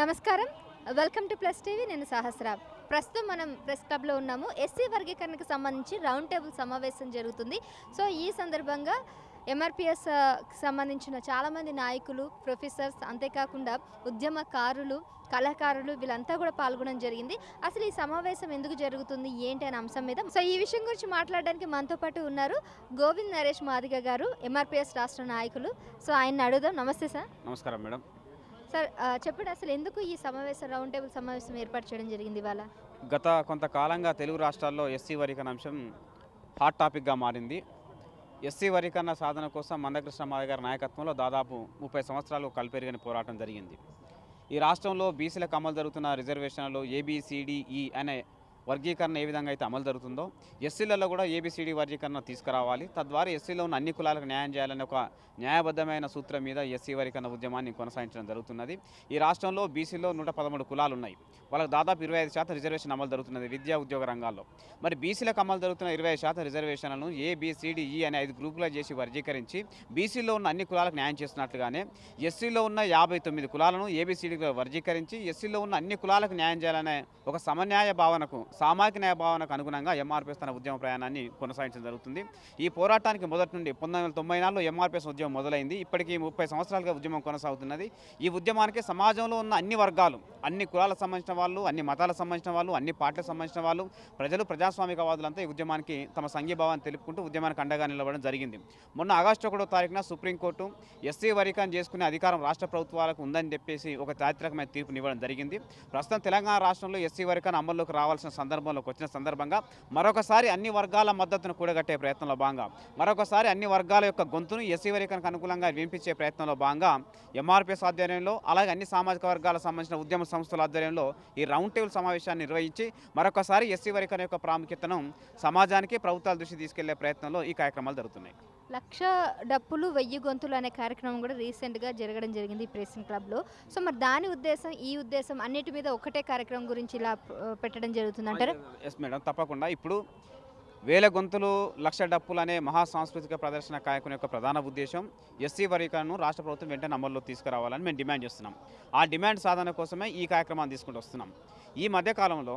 నమస్కారం. Welcome to plus TV నేను సహస్ర. ప్రస్తుతం మనం ప్రెస్ క్లబ్లో ఉన్నాము. ఎస్సీ వర్గీకరణకు సంబంధించి రౌండ్ టేబుల్ సమావేశం జరుగుతుంది. సో ఈ సందర్భంగా ఎంఆర్పిఎస్ సంబంధించిన చాలామంది నాయకులు ప్రొఫెసర్స్ అంతేకాకుండా ఉద్యమకారులు కళాకారులు వీళ్ళంతా కూడా పాల్గొనడం జరిగింది. అసలు ఈ సమావేశం ఎందుకు జరుగుతుంది? ఏంటి అనే అంశం మీద. సో ఈ విషయం గురించి మాట్లాడడానికి మనతో పాటు ఉన్నారు గోవింద్ నరేష్ మాదిగ గారు ఎంఆర్పిఎస్ రాష్ట్ర నాయకులు. సో ఆయన అడుగుదాం. నమస్తే సార్. నమస్కారం మేడం. సార్ చెప్పండి అసలు ఎందుకు ఈ సమావేశం రౌండ్ టేబుల్ సమావేశం ఏర్పాటు చేయడం జరిగింది ఇవాళ? గత కొంతకాలంగా తెలుగు రాష్ట్రాల్లో ఎస్సీ వరీకరణ అంశం హాట్ టాపిక్గా మారింది. ఎస్సీ వరీకరణ సాధన కోసం మందకృష్ణ మాధవ్ గారి నాయకత్వంలో దాదాపు ముప్పై సంవత్సరాలు కలిపెరిగిన పోరాటం జరిగింది. ఈ రాష్ట్రంలో బీసీలకు అమలు జరుగుతున్న రిజర్వేషన్లు ఏబిసిడిఈ e అనే వర్గీకరణ ఏ విధంగా అయితే అమలు జరుగుతుందో ఎస్సీలలో కూడా ఏబిసిడి వర్గీకరణ తీసుకురావాలి. తద్వారా ఎస్సీలో ఉన్న అన్ని కులాలకు న్యాయం చేయాలనే ఒక న్యాయబద్ధమైన సూత్రం మీద ఎస్సీ వర్గీకరణ ఉద్యమాన్ని కొనసాగించడం జరుగుతున్నది. ఈ రాష్ట్రంలో బీసీలో నూట పదమూడు కులాలు ఉన్నాయి. వాళ్ళకి దాదాపు ఇరవై ఐదు శాతం రిజర్వేషన్ అమలు జరుగుతున్నది విద్యా ఉద్యోగ రంగాల్లో. మరి బీసీలకు అమలు జరుగుతున్న ఇరవై శాతం రిజర్వేషన్లను ఏబిసిడిఈ ఈ e అనే ఐదు గ్రూపులుగా చేసి వర్గీకరించి బీసీలో ఉన్న అన్ని కులాలకు న్యాయం చేస్తున్నట్లుగానే ఎస్సీలో ఉన్న యాభై తొమ్మిది కులాలను ఏబిసిడిగా వర్గీకరించి ఎస్సీలో ఉన్న అన్ని కులాలకు న్యాయం చేయాలనే ఒక సమన్యాయ భావనకు సామాజిక న్యాయ భావనకు అనుగుణంగా ఎంఆర్పీఎస్ తన ఉద్యమ ప్రయాణాన్ని కొనసాగించడం జరుగుతుంది. ఈ పోరాటానికి మొదటి నుండి పంతొమ్మిది వందల తొంభై నాలుగులో ఎంఆర్పీఎస్ ఉద్యమం మొదలైంది. ఇప్పటికీ ముప్పై సంవత్సరాలుగా ఉద్యమం కొనసాగుతున్నది. ఈ ఉద్యమానికి సమాజంలో ఉన్న అన్ని వర్గాలు అన్ని కులాలకు సంబంధించిన వాళ్ళు అన్ని మతాలకు సంబంధించిన వాళ్ళు అన్ని పార్టీలకు సంబంధించిన వాళ్ళు ప్రజలు ప్రజాస్వామికవాదులంతా ఈ ఉద్యమానికి తమ సంఘీభావాన్ని తెలుపుకుంటూ ఉద్యమానికి అండగా నిలవడం జరిగింది. మొన్న ఆగస్టు ఒకటో తారీఖున సుప్రీంకోర్టు ఎస్సీ వరీకరణ చేసుకునే అధికారం రాష్ట్ర ప్రభుత్వాలకు ఉందని చెప్పేసి ఒక చారిత్రకమైన తీర్పునివ్వడం జరిగింది. ప్రస్తుతం తెలంగాణ రాష్ట్రంలో ఎస్సీ వరీకరణ అమల్లోకి రావాల్సిన సందర్భంలోకి వచ్చిన సందర్భంగా మరొకసారి అన్ని వర్గాల మద్దతును కూడగట్టే ప్రయత్నంలో భాగంగా మరొకసారి అన్ని వర్గాల యొక్క గొంతును ఎస్సీ వరీకరణకు అనుకూలంగా వినిపించే ప్రయత్నంలో భాగంగా ఎంఆర్పిఎస్ ఆధ్వర్యంలో అలాగే అన్ని సామాజిక వర్గాలకు సంబంధించిన ఉద్యమ సంస్థల ఆధ్వర్యంలో ఈ రౌండ్ టేబుల్ సమావేశాన్ని నిర్వహించి మరొకసారి ఎస్సీ వరీకరణ యొక్క ప్రాముఖ్యతను సమాజానికి ప్రభుత్వాల దృష్టి తీసుకెళ్ళే ప్రయత్నంలో ఈ కార్యక్రమాలు జరుగుతున్నాయి. లక్ష డప్పులు వెయ్యి గొంతులు అనే కార్యక్రమం కూడా రీసెంట్గా జరగడం జరిగింది ఈ ప్రెసింగ్ క్లబ్లో. సో మరి దాని ఉద్దేశం ఈ ఉద్దేశం అన్నిటి మీద ఒకటే కార్యక్రమం గురించి ఇలా పెట్టడం జరుగుతుంది అంటారు? ఎస్ మేడం తప్పకుండా. ఇప్పుడు వేల గొంతులు లక్ష డప్పులు అనే మహా సాంస్కృతిక ప్రదర్శన కార్యక్రమం యొక్క ప్రధాన ఉద్దేశం ఎస్సీ వర్గీకరణను రాష్ట్ర ప్రభుత్వం వెంటనే అమల్లో తీసుకురావాలని మేము డిమాండ్ చేస్తున్నాం. ఆ డిమాండ్ సాధన కోసమే ఈ కార్యక్రమాన్ని తీసుకుంటూ వస్తున్నాం. ఈ మధ్యకాలంలో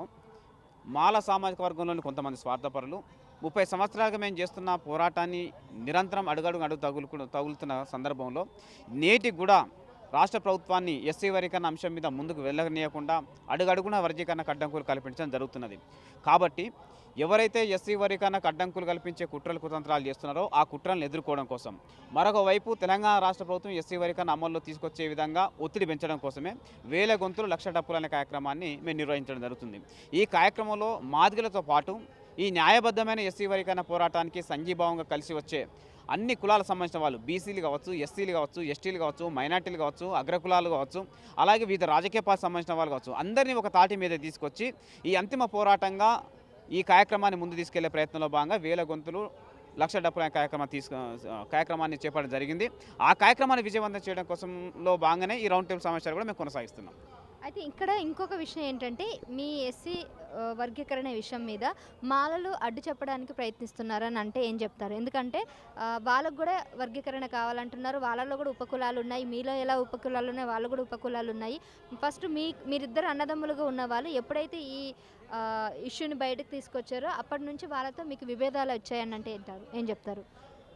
మాల సామాజిక వర్గంలోని కొంతమంది స్వార్థపరులు ముప్పై సంవత్సరాలుగా మేము చేస్తున్న పోరాటాన్ని నిరంతరం అడుగడుగు అడుగు తగులు తగులుతున్న సందర్భంలో నేటికి కూడా రాష్ట్ర ప్రభుత్వాన్ని ఎస్సీ వర్గీకరణ అంశం మీద ముందుకు వెళ్ళనీయకుండా అడుగడుగున వర్గీకరణకు అడ్డంకులు కల్పించడం జరుగుతున్నది. కాబట్టి ఎవరైతే ఎస్సీ వర్గీకరణకు అడ్డంకులు కల్పించే కుట్రలు కుతంత్రాలు చేస్తున్నారో ఆ కుట్రలను ఎదుర్కోవడం కోసం. మరొక వైపు తెలంగాణ రాష్ట్ర ప్రభుత్వం ఎస్సీ వర్గీకరణ అమల్లో తీసుకొచ్చే విధంగా ఒత్తిడి పెంచడం కోసమే వేల గొంతులు లక్ష డప్పులు అనే కార్యక్రమాన్ని మేము నిర్వహించడం జరుగుతుంది. ఈ కార్యక్రమంలో మాదిగలతో పాటు ఈ న్యాయబద్ధమైన ఎస్సీ వర్గీకరణ పోరాటానికి సంఘీభావంగా కలిసి వచ్చే అన్ని కులాలకు సంబంధించిన వాళ్ళు బీసీలు కావచ్చు ఎస్సీలు కావచ్చు ఎస్టీలు కావచ్చు మైనార్టీలు కావచ్చు అగ్రకులాలు కావచ్చు అలాగే వివిధ రాజకీయ పార్టీ సంబంధించిన వాళ్ళు కావచ్చు అందరినీ ఒక తాటి మీద తీసుకొచ్చి ఈ అంతిమ పోరాటంగా ఈ కార్యక్రమాన్ని ముందు తీసుకెళ్ళే ప్రయత్నంలో భాగంగా వేల గొంతులు లక్ష డెబ్బై కార్యక్రమం తీసుకు కార్యక్రమాన్ని చేపట్టడం జరిగింది. ఆ కార్యక్రమాన్ని విజయవంతం చేయడం కోసంలో భాగంగానే ఈ రౌండ్ టేబుల్ సమావేశాలు కూడా మేము కొనసాగిస్తున్నాం. అయితే ఇక్కడ ఇంకొక విషయం ఏంటంటే మీ ఎస్సీ వర్గీకరణ విషయం మీద మాలలు అడ్డు చెప్పడానికి ప్రయత్నిస్తున్నారని అంటే ఏం చెప్తారు? ఎందుకంటే వాళ్ళకు కూడా వర్గీకరణ కావాలంటున్నారు. వాళ్ళలో కూడా ఉపకులాలు ఉన్నాయి. మీలో ఎలా ఉపకులాలు ఉన్నాయి? వాళ్ళు కూడా ఉపకులాలు ఉన్నాయి. ఫస్ట్ మీ మీరిద్దరు అన్నదమ్ములుగా ఉన్న వాళ్ళు ఎప్పుడైతే ఈ ఇష్యూని బయటకు తీసుకొచ్చారో అప్పటి నుంచి వాళ్ళతో మీకు విభేదాలు వచ్చాయని అంటే ఏంటారు? ఏం చెప్తారు?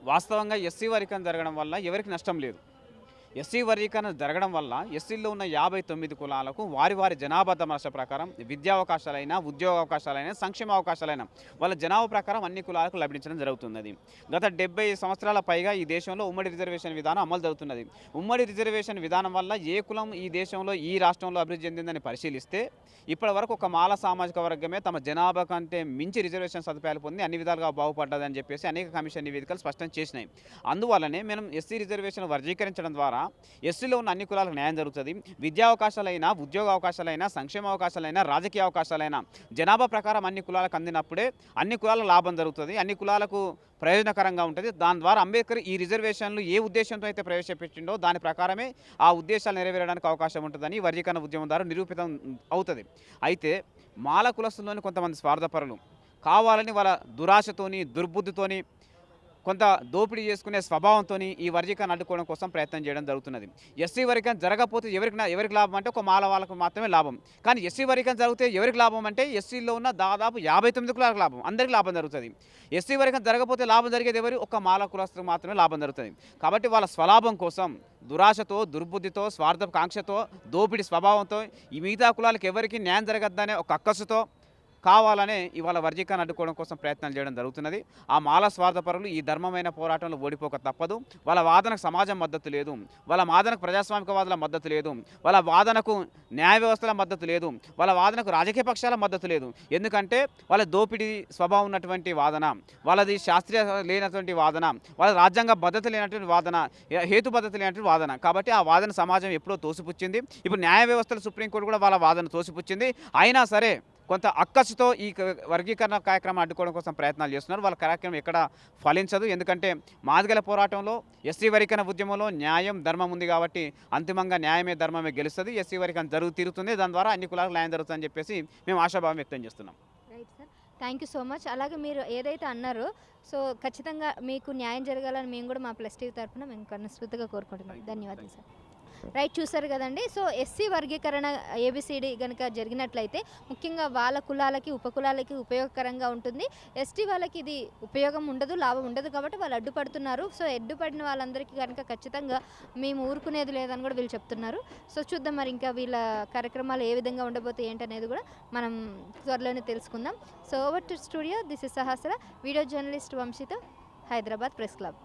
వాస్తవంగా ఎస్సీ వర్గం జరగడం వల్ల ఎవరికి నష్టం లేదు. ఎస్సీ వర్గీకరణ జరగడం వల్ల ఎస్సీలో ఉన్న యాభై తొమ్మిది కులాలకు వారి వారి జనాభా దమర్శ ప్రకారం విద్యా అవకాశాలైనా ఉద్యోగ అవకాశాలైనా సంక్షేమ అవకాశాలైనా వాళ్ళ జనాభా ప్రకారం అన్ని కులాలకు లభించడం జరుగుతున్నది. గత డెబ్బై సంవత్సరాల పైగా ఈ దేశంలో ఉమ్మడి రిజర్వేషన్ విధానం అమలు జరుగుతున్నది. ఉమ్మడి రిజర్వేషన్ విధానం వల్ల ఏ కులం ఈ దేశంలో ఈ రాష్ట్రంలో అభివృద్ధి చెందిందని పరిశీలిస్తే ఇప్పటి వరకు ఒక మాల సామాజిక వర్గమే తమ జనాభా కంటే మించి రిజర్వేషన్ సదుపాయాలు పొంది అన్ని విధాలుగా బాగుపడ్డదని చెప్పేసి అనేక కమిషన్ నివేదికలు స్పష్టం చేసినాయి. అందువల్లనే మనం ఎస్సీ రిజర్వేషన్ వర్గీకరించడం ద్వారా ఎస్సీలో ఉన్న అన్ని కులాలకు న్యాయం జరుగుతుంది. విద్యా అవకాశాలైనా ఉద్యోగ అవకాశాలైనా సంక్షేమ అవకాశాలైనా రాజకీయ అవకాశాలైనా జనాభా ప్రకారం అన్ని కులాలకు అందినప్పుడే అన్ని కులాల లాభం జరుగుతుంది. అన్ని కులాలకు ప్రయోజనకరంగా ఉంటుంది. దాని ద్వారా అంబేద్కర్ ఈ రిజర్వేషన్లు ఏ ఉద్దేశంతో అయితే ప్రవేశపెట్టిండో దాని ప్రకారమే ఆ ఉద్దేశాలు నెరవేరడానికి అవకాశం ఉంటుందని వర్గీకరణ ఉద్యమం ద్వారా నిరూపితం అవుతుంది. అయితే మాల కులస్తుల్లోని కొంతమంది స్వార్థపరులు కావాలని వాళ్ళ దురాశతోని దుర్బుద్ధితోని కొంత దోపిడీ చేసుకునే స్వభావంతో ఈ వర్గీకరణ అడ్డుకోవడం కోసం ప్రయత్నం చేయడం జరుగుతున్నది. ఎస్సీ వర్గీకరణ జరగకపోతే ఎవరికి ఎవరికి లాభం అంటే ఒక మాల వాళ్ళకు మాత్రమే లాభం. కానీ ఎస్సీ వర్గీకరణ జరిగితే ఎవరికి లాభం అంటే ఎస్సీలో ఉన్న దాదాపు యాభై తొమ్మిది కులాలకు లాభం. అందరికీ లాభం జరుగుతుంది. ఎస్సీ వర్గం జరగకపోతే లాభం జరిగేది ఎవరు? ఒక మాల కులాస్తులకు మాత్రమే లాభం జరుగుతుంది. కాబట్టి వాళ్ళ స్వలాభం కోసం దురాశతో దుర్బుద్ధితో స్వార్థ కాంక్షతో దోపిడి స్వభావంతో ఈ మిగతా కులాలకు ఎవరికి న్యాయం జరగద్దనే ఒక అక్కసుతో కావాలనే ఇవాళ వర్జీకాన్ని అడ్డుకోవడం కోసం ప్రయత్నాలు చేయడం జరుగుతున్నది. ఆ మాల స్వార్థపరులు ఈ ధర్మమైన పోరాటంలో ఓడిపోక తప్పదు. వాళ్ళ వాదనకు సమాజం మద్దతు లేదు. వాళ్ళ వాదనకు ప్రజాస్వామికవాదుల మద్దతు లేదు. వాళ్ళ వాదనకు న్యాయ వ్యవస్థల మద్దతు లేదు. వాళ్ళ వాదనకు రాజకీయ పక్షాల మద్దతు లేదు. ఎందుకంటే వాళ్ళ దోపిడీ స్వభావం ఉన్నటువంటి వాదన వాళ్ళది శాస్త్రీయ లేనటువంటి వాదన వాళ్ళ రాజ్యాంగ భద్రత లేనటువంటి వాదన హేతు భద్రత లేనటువంటి వాదన. కాబట్టి ఆ వాదన సమాజం ఎప్పుడో తోసిపుచ్చింది. ఇప్పుడు న్యాయ వ్యవస్థలు సుప్రీంకోర్టు కూడా వాళ్ళ వాదన తోసిపుచ్చింది. అయినా సరే కొంత అక్కసుతో ఈ వర్గీకరణ కార్యక్రమం అడ్డుకోవడం కోసం ప్రయత్నాలు చేస్తున్నారు. వాళ్ళ కార్యక్రమం ఎక్కడ ఫలించదు. ఎందుకంటే మాదిగల పోరాటంలో ఎస్సీ వర్గీకరణ ఉద్యమంలో న్యాయం ధర్మం ఉంది కాబట్టి అంతిమంగా న్యాయమే ధర్మమే గెలుస్తుంది. ఎస్సీ వర్గీకరణ జరుగు తీరుతుంది. దాని ద్వారా అన్ని కులాలకు న్యాయం జరుగుతుందని చెప్పేసి మేము ఆశాభావం వ్యక్తం చేస్తున్నాం. Right sir. Thank you so much. అలాగే మీరు ఏదైతే అన్నారో సో ఖచ్చితంగా మీకు న్యాయం జరగాలని మేము కూడా మా ప్లస్ టీవీ తరఫున మేము కనస్ఫూర్తిగా కోరుకుంటున్నాం. ధన్యవాదాలు సార్. రైట్ చూసారు కదండి. సో ఎస్సీ వర్గీకరణ ఏబిసిడి కనుక జరిగినట్లయితే ముఖ్యంగా వాళ్ళ కులాలకి ఉపకులాలకి ఉపయోగకరంగా ఉంటుంది. ఎస్టీ వాళ్ళకి ఇది ఉపయోగం ఉండదు లాభం ఉండదు కాబట్టి వాళ్ళు అడ్డుపడుతున్నారు. సో అడ్డుపడిన వాళ్ళందరికీ కనుక ఖచ్చితంగా మేము ఊరుకునేది లేదని కూడా వీళ్ళు చెప్తున్నారు. సో చూద్దాం మరి ఇంకా వీళ్ళ కార్యక్రమాలు ఏ విధంగా ఉండబోతే ఏంటనేది కూడా మనం త్వరలోనే తెలుసుకుందాం. So over to studio this is Sahasra video journalist వంశీతో Hyderabad press club.